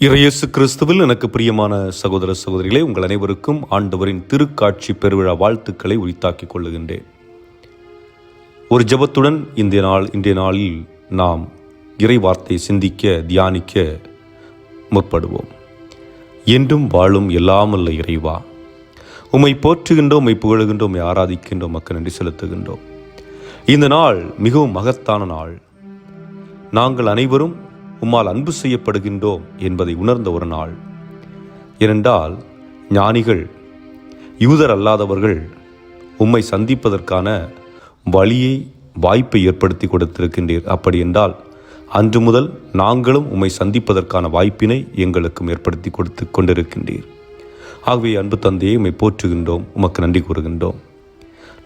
இறையேசு கிறிஸ்துவில் எனக்கு பிரியமான சகோதர சகோதரிகளே உங்கள் அனைவருக்கும் ஆண்டவரின் திருக்காட்சி பெருவிழா வாழ்த்துக்களை உரித்தாக்கிக் கொள்ளுகின்றேன். ஒரு ஜெபத்துடன் இந்த நாள் இன்றைய நாளில் நாம் இறை வார்த்தை சிந்திக்க தியானிக்க முற்படுவோம். என்றும் வாழும் எல்லாமல்ல இறைவா. உம்மை போற்றுகின்றோம் உம்மை புகழுகின்றோம் உம்மை ஆராதிக்கின்றோம் மக்கள் நன்றி செலுத்துகின்றோம். இந்த நாள் மிகவும் மகத்தான நாள். நாங்கள் அனைவரும் உம்மால் அன்பு செய்யப்படுகின்றோம் என்பதை உணர்ந்த ஒரு நாள். ஏனென்றால் ஞானிகள் யூதர் அல்லாதவர்கள் உம்மை சந்திப்பதற்கான வழியை வாய்ப்பை ஏற்படுத்தி கொடுத்திருக்கின்றீர். அப்படி என்றால் அன்று முதல் நாங்களும் உம்மை சந்திப்பதற்கான வாய்ப்பினை எங்களுக்கும் ஏற்படுத்தி கொடுத்து கொண்டிருக்கின்றீர். ஆகவே அன்பு தந்தையை உம்மை போற்றுகின்றோம் உமக்கு நன்றி கூறுகின்றோம்.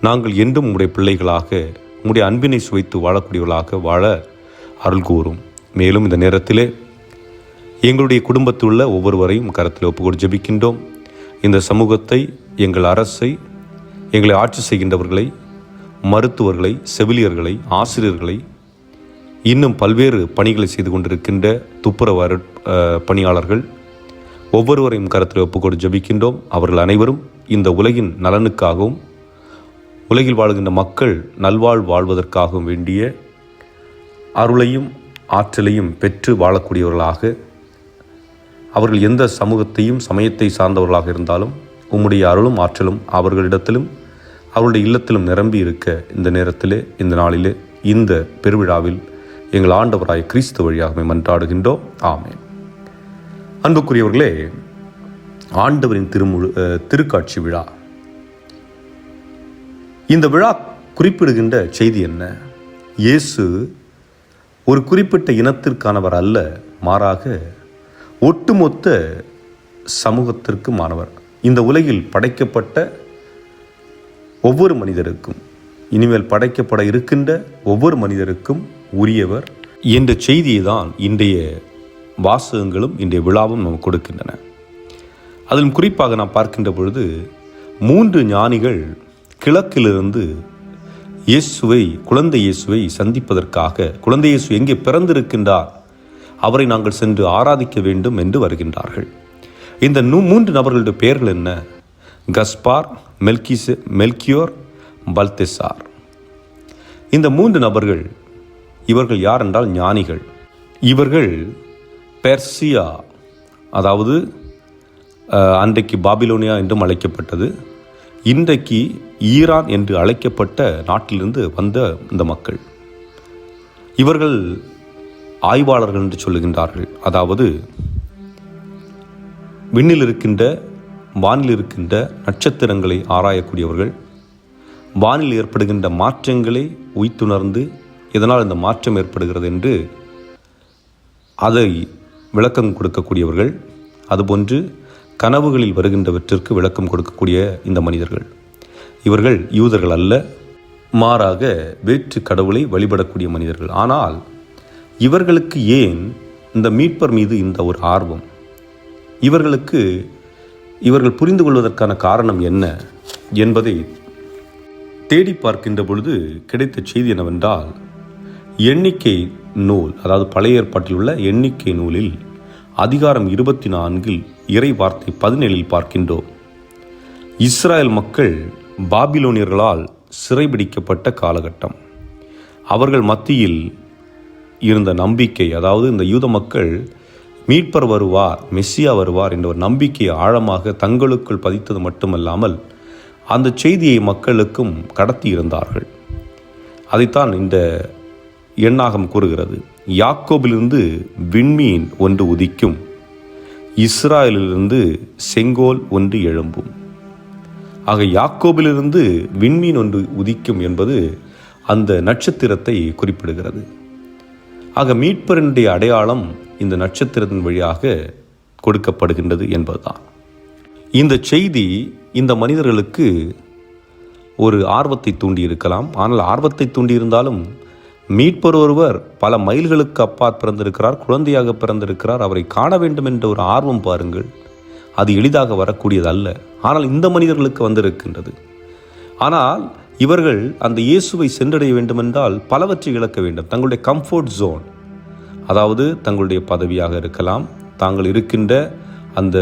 நாங்கள் என்றும் உம்முடைய பிள்ளைகளாக உம்முடைய அன்பினை சுவைத்து வாழக்கூடியவர்களாக வாழ அருள் கூறும். மேலும் இந்த நேரத்திலே எங்களுடைய குடும்பத்தில் உள்ள ஒவ்வொருவரையும் கரத்தில் ஒப்புக்கொண்டு ஜெபிக்கின்றோம். இந்த சமூகத்தை எங்கள் அரசை எங்களை ஆட்சி செய்கின்றவர்களை மருத்துவர்களை செவிலியர்களை ஆசிரியர்களை இன்னும் பல்வேறு பணிகளை செய்து கொண்டிருக்கின்ற துப்புரவு பணியாளர்கள் ஒவ்வொருவரையும் கரத்தில் ஒப்புக்கொண்டு ஜெபிக்கின்றோம். அவர்கள் அனைவரும் இந்த உலகின் நலனுக்காகவும் உலகில் வாழ்கின்ற மக்கள் நல்வாழ் வாழ்வதற்காகவும் வேண்டிய அருளையும் ஆற்றலையும் பெற்று வாழக்கூடியவர்களாக அவர்கள் எந்த சமூகத்தையும் சமயத்தை சார்ந்தவர்களாக இருந்தாலும் உம்முடைய அருளும் ஆற்றலும் அவர்களிடத்திலும் அவருடைய இல்லத்திலும் நிரம்பி இருக்க இந்த நேரத்திலே இந்த நாளிலே இந்த பெருவிழாவில் எங்கள் ஆண்டவராய் கிறிஸ்து வழியாக மன்றாடுகின்றோம். ஆமேன். அன்புக்குரியவர்களே ஆண்டவரின் திருமுழு திருக்காட்சி விழா. இந்த விழா குறிப்பிடுகின்ற செய்தி என்ன? இயேசு ஒரு குறிப்பிட்ட இனத்திற்கானவர் அல்ல மாறாக ஒட்டுமொத்த சமூகத்திற்கு மாணவர். இந்த உலகில் படைக்கப்பட்ட ஒவ்வொரு மனிதருக்கும் இனிமேல் படைக்கப்பட இருக்கின்ற ஒவ்வொரு மனிதருக்கும் உரியவர் என்ற செய்தியை தான் இன்றைய வாசகங்களும் இன்றைய விழாவும் நமக்கு கொடுக்கின்றன. அதிலும் குறிப்பாக நாம் பார்க்கின்ற பொழுது மூன்று ஞானிகள் கிழக்கிலிருந்து இயேசுவை குழந்தை இயேசுவை சந்திப்பதற்காக குழந்தை இயேசு எங்கே பிறந்திருக்கின்றார்? அவரை நாங்கள் சென்று ஆராதிக்க வேண்டும் என்று வருகின்றார்கள். இந்த நூ மூன்று நபர்களுடைய பெயர்கள் என்ன? கஸ்பார் மெல்கிஸ் மெல்கியோர் பல்தெசார். இந்த மூன்று நபர்கள் இவர்கள் யார் என்றால் ஞானிகள். இவர்கள் பெர்சியா அதாவது அன்றைக்கு பாபிலோனியா என்றும் அழைக்கப்பட்டது. இன்றைக்கு ஈரான் என்று அழைக்கப்பட்ட நாட்டிலிருந்து வந்த இந்த மக்கள். இவர்கள் ஆய்வாளர்கள் என்று சொல்லுகின்றார்கள். அதாவது விண்ணில் இருக்கின்ற வானில் இருக்கின்ற நட்சத்திரங்களை ஆராயக்கூடியவர்கள் வானில் ஏற்படுகின்ற மாற்றங்களை உய்த்துணர்ந்து இதனால் இந்த மாற்றம் ஏற்படுகிறது என்று அதை விளக்கம் கொடுக்கக்கூடியவர்கள். அதுபோன்று கனவுகளில் வருகின்றவற்றிற்கு விளக்கம் கொடுக்கக்கூடிய இந்த மனிதர்கள். இவர்கள் யூதர்கள் அல்ல மாறாக வேற்று கடவுளை வழிபடக்கூடிய மனிதர்கள். ஆனால் இவர்களுக்கு ஏன் இந்த மீட்பர் மீது இந்த ஒரு ஆர்வம்? இவர்களுக்கு இவர்கள் புரிந்து கொள்வதற்கான காரணம் என்ன என்பதை தேடி பார்க்கின்ற பொழுது கிடைத்த செய்தி என்னவென்றால் எண்ணிக்கை நூல் அதாவது பழைய ஏற்பாட்டில் உள்ள எண்ணிக்கை நூலில் அதிகாரம் இருபத்தி நான்கில் இறை வார்த்தை பதினேழில் பார்க்கின்றோம். இஸ்ராயல் மக்கள் பாபிலோனியர்களால் சிறைபிடிக்கப்பட்ட காலகட்டம். அவர்கள் மத்தியில் இருந்த நம்பிக்கை அதாவது இந்த யூத மக்கள் மீட்பர் வருவார் மெஸ்ஸியா வருவார் என்ற ஒரு நம்பிக்கையை ஆழமாக தங்களுக்குள் பதித்தது மட்டுமல்லாமல் அந்த செய்தியை மக்களுக்கும் கடத்தி இருந்தார்கள். அதைத்தான் இந்த எண்ணாகம் கூறுகிறது. யாக்கோபிலிருந்து விண்மீன் ஒன்று உதிக்கும். இஸ்ராயலிலிருந்து செங்கோல் ஒன்று எழும்பும். ஆக யாக்கோபிலிருந்து விண்மீன் ஒன்று உதிக்கும் என்பது அந்த நட்சத்திரத்தை குறிப்பிடுகிறது. ஆக மீட்பரனுடைய அடையாளம் இந்த நட்சத்திரத்தின் வழியாக கொடுக்கப்படுகின்றது என்பதுதான். இந்த செய்தி இந்த மனிதர்களுக்கு ஒரு ஆர்வத்தை தூண்டியிருக்கலாம். ஆனால் ஆர்வத்தை தூண்டி இருந்தாலும் மீட்பர் ஒருவர் பல மைல்களுக்கு அப்பால் பிறந்திருக்கிறார் குழந்தையாக பிறந்திருக்கிறார். அவரை காண வேண்டும் என்ற ஒரு ஆர்வம் பாருங்கள். அது எளிதாக வரக்கூடியது அல்ல ஆனால் இந்த மனிதர்களுக்கு வந்திருக்கின்றது. ஆனால் இவர்கள் அந்த இயேசுவை சென்றடைய வேண்டுமென்றால் பலவற்றை இழக்க வேண்டும். தங்களுடைய கம்ஃபோர்ட் ஜோன் அதாவது தங்களுடைய பதவியாக இருக்கலாம் தாங்கள் இருக்கின்ற அந்த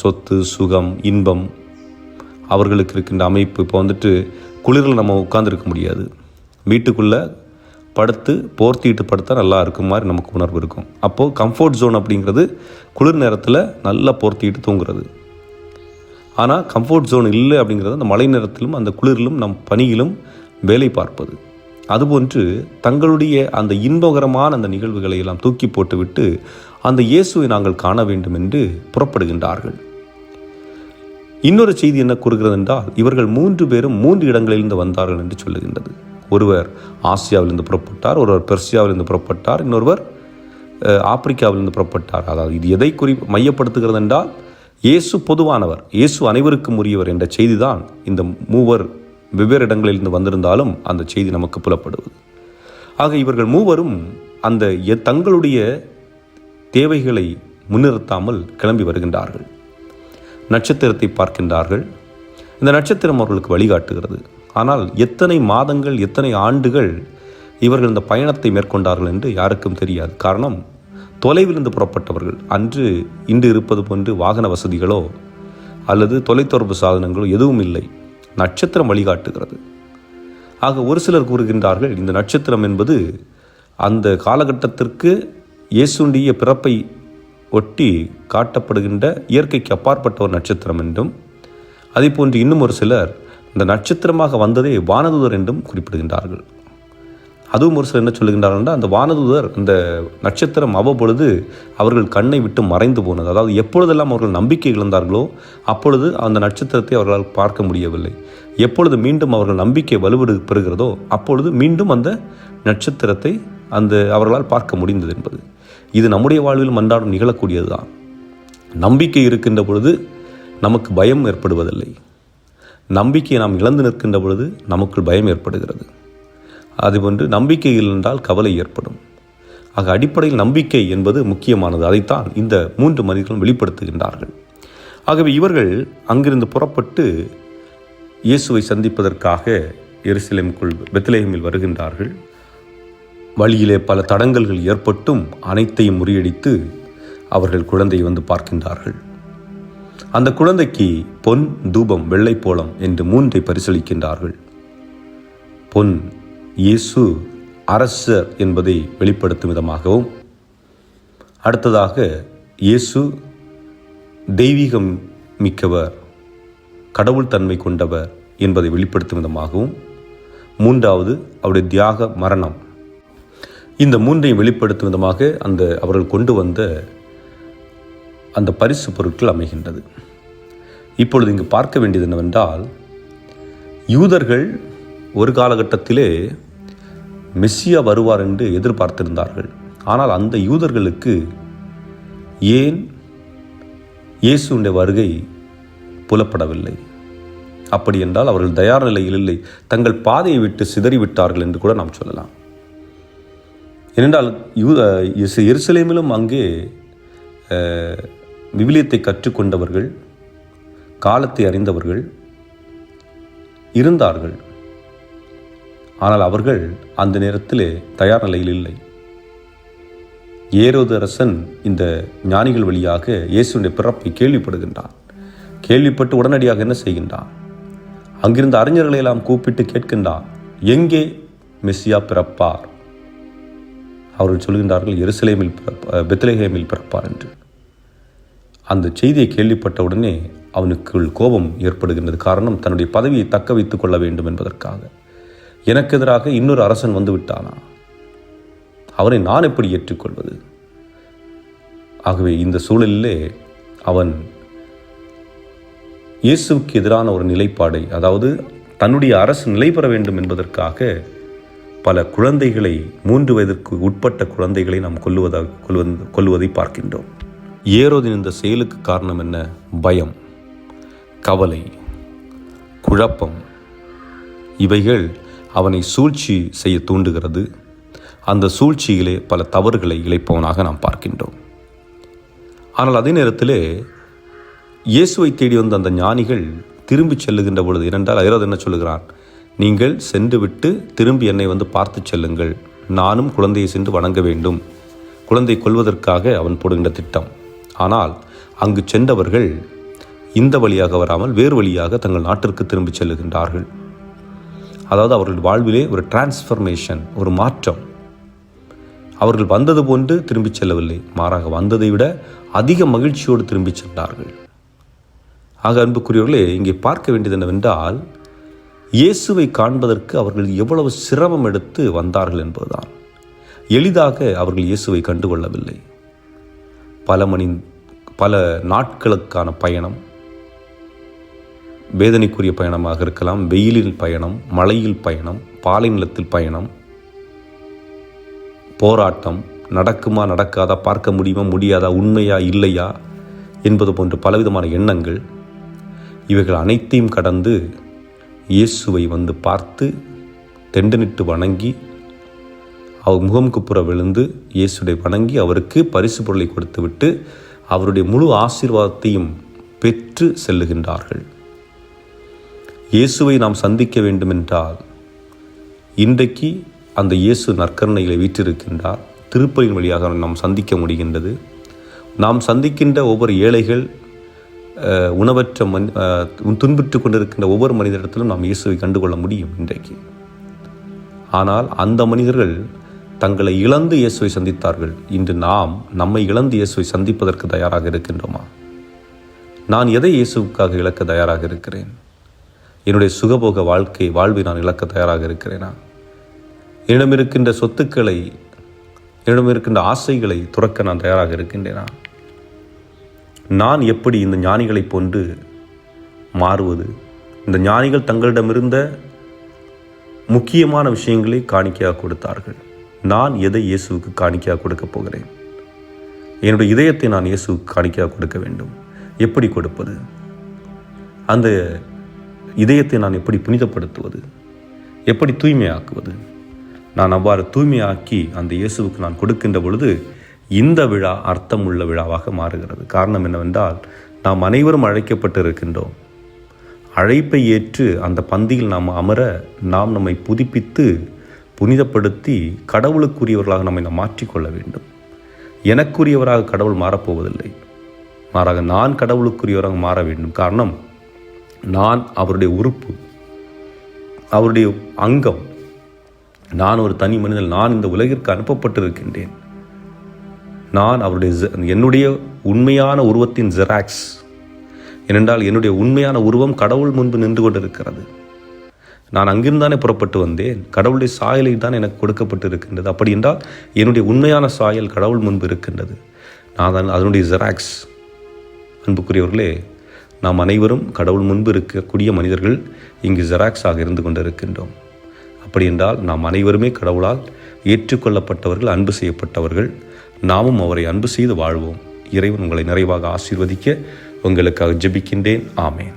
சொத்து சுகம் இன்பம் அவர்களுக்கு இருக்கின்ற அமைப்பு. இப்போ வந்துட்டு குளிரில் நம்ம உட்கார்ந்துருக்க முடியாது. வீட்டுக்குள்ளே படுத்து போர்த்திட்டு படுத்தா நல்லா இருக்கும் மாதிரி நமக்கு உணர்வு இருக்கும். அப்போது கம்ஃபர்ட் ஜோன் அப்படிங்கிறது குளிர் நேரத்தில் நல்லா போர்த்திட்டு தூங்குறது. ஆனால் கம்ஃபர்ட் ஜோன் இல்லை அப்படிங்கிறது அந்த மழை நேரத்திலும் அந்த குளிரிலும் நம் பணியிலும் வேலை பார்ப்பது. அதுபோன்று தங்களுடைய அந்த இன்பகரமான அந்த நிகழ்வுகளை எல்லாம் தூக்கி போட்டுவிட்டு அந்த இயேசுவை நாங்கள் காண வேண்டும் என்று புறப்படுகின்றார்கள். இன்னொரு செய்தி என்ன கூறுகிறது என்றால் இவர்கள் மூன்று பேரும் மூன்று இடங்களிலிருந்து வந்தார்கள் என்று சொல்லுகின்றது. ஒருவர் ஆசியாவிலிருந்து புறப்பட்டார் ஒருவர் பெர்சியாவிலிருந்து புறப்பட்டார் இன்னொருவர் ஆப்பிரிக்காவிலிருந்து புறப்பட்டார். அதாவது இது எதை குறி மையப்படுத்துகிறது என்றால் இயேசு பொதுவானவர் இயேசு அனைவருக்கும் உரியவர் என்ற செய்தி தான் இந்த மூவர் வெவ்வேறு இடங்களிலிருந்து வந்திருந்தாலும் அந்த செய்தி நமக்கு புலப்படுவது. ஆக இவர்கள் மூவரும் அந்த தங்களுடைய தேவைகளை முன்னிறுத்தாமல் கிளம்பி வருகின்றார்கள். நட்சத்திரத்தை பார்க்கின்றார்கள். இந்த நட்சத்திரம் அவர்களுக்கு வழிகாட்டுகிறது. ஆனால் எத்தனை மாதங்கள் எத்தனை ஆண்டுகள் இவர்கள் இந்த பயணத்தை மேற்கொண்டார்கள் என்று யாருக்கும் தெரியாது. காரணம் தொலைவிலிருந்து புறப்பட்டவர்கள். அன்று இன்று இருப்பது போன்று வாகன வசதிகளோ அல்லது தொலைத்தொடர்பு சாதனங்களோ எதுவும் இல்லை. நட்சத்திரம் வழிகாட்டுகிறது. ஆக ஒரு சிலர் கூறுகின்றார்கள் இந்த நட்சத்திரம் என்பது அந்த காலகட்டத்திற்கு இயேசுண்டிய பிறப்பை ஒட்டி காட்டப்படுகின்ற இயற்கைக்கு அப்பாற்பட்ட ஒரு நட்சத்திரம் என்றும் அதேபோன்று இன்னும் ஒரு சிலர் இந்த நட்சத்திரமாக வந்ததே வானதுதர் என்றும் குறிப்பிடுகின்றார்கள். அதுவும் ஒரு சிலர் என்ன சொல்லுகின்றார்கள் என்றால் அந்த வானதுதர் அந்த நட்சத்திரம் அவ்வப்பொழுது அவர்கள் கண்ணை விட்டு மறைந்து போனது. அதாவது எப்பொழுதெல்லாம் அவர்கள் நம்பிக்கை இழந்தார்களோ அப்பொழுது அந்த நட்சத்திரத்தை அவர்களால் பார்க்க முடியவில்லை. எப்பொழுது மீண்டும் அவர்கள் நம்பிக்கை வலுவெடு பெறுகிறதோ அப்பொழுது மீண்டும் அந்த நட்சத்திரத்தை அந்த அவர்களால் பார்க்க முடிந்தது என்பது. இது நம்முடைய வாழ்வில் அன்றாடம் நிகழக்கூடியதுதான். நம்பிக்கை இருக்கின்ற பொழுது நமக்கு பயம் ஏற்படுவதில்லை. நம்பிக்கையை நாம் இழந்து நிற்கின்ற பொழுது நமக்குள் பயம் ஏற்படுகிறது. அதுபோன்று நம்பிக்கை என்றால் கவலை ஏற்படும். ஆக அடிப்படையில் நம்பிக்கை என்பது முக்கியமானது. அதைத்தான் இந்த மூன்று மனிதர்களும் வெளிப்படுத்துகின்றார்கள். ஆகவே இவர்கள் அங்கிருந்து புறப்பட்டு இயேசுவை சந்திப்பதற்காக எருசலேமுக்குள் பெத்லேஹமில் வருகின்றார்கள். வழியிலே பல தடங்கல்கள் ஏற்பட்டும் அனைத்தையும் முறியடித்து அவர்கள் குழந்தையை வந்து பார்க்கின்றார்கள். அந்த குழந்தைக்கு பொன் தூபம் வெள்ளைப்போளம் என்று மூன்றை பரிசளிக்கின்றார்கள். பொன் இயேசு அரசர் என்பதை வெளிப்படுத்தும் விதமாகவும் அடுத்ததாக இயேசு தெய்வீகம் மிக்கவர் கடவுள் தன்மை கொண்டவர் என்பதை வெளிப்படுத்தும் விதமாகவும் மூன்றாவது அவருடைய தியாக மரணம். இந்த மூன்றையும் வெளிப்படுத்தும் விதமாக அந்த அவர்கள் கொண்டு வந்த அந்த பரிசு பொருட்கள் அமைகின்றது. இப்பொழுது இங்கு பார்க்க வேண்டியது என்னவென்றால் யூதர்கள் ஒரு காலகட்டத்திலே மெஸ்ஸியா வருவார் என்று எதிர்பார்த்திருந்தார்கள். ஆனால் அந்த யூதர்களுக்கு ஏன் இயேசுடைய வருகை புலப்படவில்லை? அப்படி என்றால் அவர்கள் தயார் நிலையில் இல்லை. தங்கள் பாதையை விட்டு சிதறிவிட்டார்கள் என்று கூட நாம் சொல்லலாம். ஏனென்றால் யூ எருசலேமிலும் அங்கே விவிலியத்தை கற்றுக்கொண்டவர்கள் காலத்தை அறிந்தவர்கள் இருந்தார்கள். ஆனால் அவர்கள் அந்த நேரத்தில் தயார் நிலையில் இல்லை. ஏரோதரசன் இந்த ஞானிகள் வழியாக இயேசுடைய பிறப்பை கேள்விப்படுகின்றான். கேள்விப்பட்டு உடனடியாக என்ன செய்கின்றான்? அங்கிருந்த அறிஞர்களை எல்லாம் கூப்பிட்டு கேட்கின்றான் எங்கே மெஸ்ஸியா பிறப்பார்? அவர்கள் சொல்கின்றார்கள் எருசலேமில் பிறப்ப பெத்லஹேமில் பிறப்பார் என்று. அந்த செய்தியை கேள்விப்பட்ட உடனே அவனுக்குள் கோபம் ஏற்படுகின்றது காரணம் தன்னுடைய பதவியை தக்க வைத்துக் கொள்ள வேண்டும் என்பதற்காக. எனக்கு எதிராக இன்னொரு அரசன் வந்து விட்டானா அவரை நான் எப்படி ஏற்றுக்கொள்வது? ஆகவே இந்த சூழலிலே அவன் இயேசுவுக்கு எதிரான ஒரு நிலைப்பாடை அதாவது தன்னுடைய அரசு நிலை பெற வேண்டும் என்பதற்காக பல குழந்தைகளை மூன்று வயதிற்கு உட்பட்ட குழந்தைகளை நாம் கொல்லுவதாக கொல்வது கொல்லுவதை பார்க்கின்றோம். ஏரோதின் இந்த செயலுக்கு காரணம் என்ன? பயம் கவலை குழப்பம். இவைகள் அவனை சூழ்ச்சி செய்ய தூண்டுகிறது. அந்த சூழ்ச்சியிலே பல தவறுகளை இழைப்பவனாக நாம் பார்க்கின்றோம். ஆனால் அதே நேரத்திலே இயேசுவை தேடி வந்த அந்த ஞானிகள் திரும்பி செல்லுகின்ற பொழுது இரண்டால் ஐரோது என்ன சொல்லுகிறான்? நீங்கள் சென்று விட்டு திரும்பி என்னை வந்து பார்த்து செல்லுங்கள். நானும் குழந்தையை சென்று வணங்க வேண்டும். குழந்தை கொள்வதற்காக அவன் போடுகின்ற திட்டம். ஆனால் அங்கு சென்றவர்கள் இந்த வழியாக வராமல் வேறு வழியாக தங்கள் நாட்டிற்கு திரும்பிச் செல்லுகின்றார்கள். அதாவது அவர்கள் வாழ்விலே ஒரு டிரான்ஸ்ஃபர்மேஷன் ஒரு மாற்றம். அவர்கள் வந்தது போன்று திரும்பிச் செல்லவில்லை. மாறாக வந்ததை விட அதிக மகிழ்ச்சியோடு திரும்பிச் சென்றார்கள். ஆக அன்புக்குரியவர்களே இங்கே பார்க்க வேண்டியது என்னவென்றால் இயேசுவை காண்பதற்கு அவர்கள் எவ்வளவு சிரமம் எடுத்து வந்தார்கள் என்பதுதான். எளிதாக அவர்கள் இயேசுவை கண்டுகொள்ளவில்லை. பல மணி பல நாட்களுக்கான பயணம். வேதனைக்குரிய பயணமாக இருக்கலாம். வெயிலில் பயணம் மழையில் பயணம் பாலை நிலத்தில் பயணம். போராட்டம் நடக்குமா நடக்காதா பார்க்க முடியுமா முடியாதா உண்மையா இல்லையா என்பது போன்ற பலவிதமான எண்ணங்கள் இவைகள் அனைத்தையும் கடந்து இயேசுவை வந்து பார்த்து தெண்டனிட்டு வணங்கி அவர் முகம் குப்புற விழுந்து இயேசுடைய வணங்கி அவருக்கு பரிசு பொருளை கொடுத்துவிட்டு அவருடைய முழு ஆசீர்வாதத்தையும் பெற்று செல்லுகின்றார்கள். இயேசுவை நாம் சந்திக்க வேண்டுமென்றால் இன்றைக்கு அந்த இயேசு நற்கருணைகளை வீற்றிருக்கின்றார். திருப்பலின் வழியாக நாம் சந்திக்க முடிகின்றது. நாம் சந்திக்கின்ற ஒவ்வொரு ஏழைகள் உணவற்ற மன் துன்பிட்டு துன்புற்று கொண்டிருக்கின்ற ஒவ்வொரு மனிதரிடத்திலும் நாம் இயேசுவை கண்டுகொள்ள முடியும் இன்றைக்கு. ஆனால் அந்த மனிதர்கள் தங்களை இழந்து இயேசுவை சந்தித்தார்கள். இன்று நாம் நம்மை இழந்து இயேசுவை சந்திப்பதற்கு தயாராக இருக்கின்றோமா? நான் எதை இயேசுவுக்காக இழக்க தயாராக இருக்கிறேன்? என்னுடைய சுகபோக வாழ்க்கை வாழ்வை நான் இழக்க தயாராக இருக்கிறேனா? என்னிடம் இருக்கின்ற சொத்துக்களை என்னிடம் இருக்கின்ற ஆசைகளை துறக்க நான் தயாராக இருக்கின்றேனா? நான் எப்படி இந்த ஞானிகளைப் போன்று மாறுவது? இந்த ஞானிகள் தங்களிடமிருந்த முக்கியமான விஷயங்களை காணிக்கையாக கொடுத்தார்கள். நான் எதை இயேசுவுக்கு காணிக்கையாக கொடுக்கப் போகிறேன்? என்னுடைய இதயத்தை நான் இயேசுவுக்கு காணிக்கையாக கொடுக்க வேண்டும். எப்படி கொடுப்பது? அந்த இதயத்தை நான் எப்படி புனிதப்படுத்துவது? எப்படி தூய்மையாக்குவது? நான் அவ்வாறு தூய்மையாக்கி அந்த இயேசுவுக்கு நான் கொடுக்கின்ற பொழுது இந்த விழா அர்த்தமுள்ள விழாவாக மாறுகிறது. காரணம் என்னவென்றால் நாம் அனைவரும் அழைக்கப்பட்டு இருக்கின்றோம் அழைப்பை ஏற்று அந்த பந்தியில் நாம் அமர நாம் நம்மை புதுப்பித்து புனிதப்படுத்தி கடவுளுக்குரியவர்களாக நம்மை நாம் மாற்றிக்கொள்ள வேண்டும். எனக்குரியவராக கடவுள் மாறப்போவதில்லை. மாறாக நான் கடவுளுக்குரியவராக மாற வேண்டும். காரணம் நான் அவருடைய உறுப்பு அவருடைய அங்கம். நான் ஒரு தனி மனிதன். நான் இந்த உலகிற்கு அனுப்பப்பட்டிருக்கின்றேன். நான் அவருடைய ஜெ- என்னுடைய உண்மையான உருவத்தின் ஜெராக்ஸ் ஏனென்றால் என்னுடைய உண்மையான உருவம் கடவுள் முன்பு நின்று கொண்டிருக்கிறது. நான் அங்கிருந்தானே புறப்பட்டு வந்தேன். கடவுளுடைய சாயலை தான் எனக்கு கொடுக்கப்பட்டு இருக்கின்றது அப்படி என்றால் என்னுடைய உண்மையான சாயல் கடவுள் முன்பு இருக்கின்றது. நான் தான் அதனுடைய ஜெராக்ஸ் அன்புக்குரியவர்களே நாம் அனைவரும் கடவுள் முன்பு இருக்கக்கூடிய மனிதர்கள் இங்கு ஜெராக்ஸாக இருந்து கொண்டிருக்கின்றோம். அப்படி என்றால் நாம் அனைவருமே கடவுளால் ஏற்றுக்கொள்ளப்பட்டவர்கள் அன்பு செய்யப்பட்டவர்கள். நாமும் அவரை அன்பு செய்து வாழ்வோம். இறைவன் உங்களை நிறைவாக ஆசீர்வதிக்க உங்களுக்காக ஜெபிக்கின்றேன். ஆமேன்.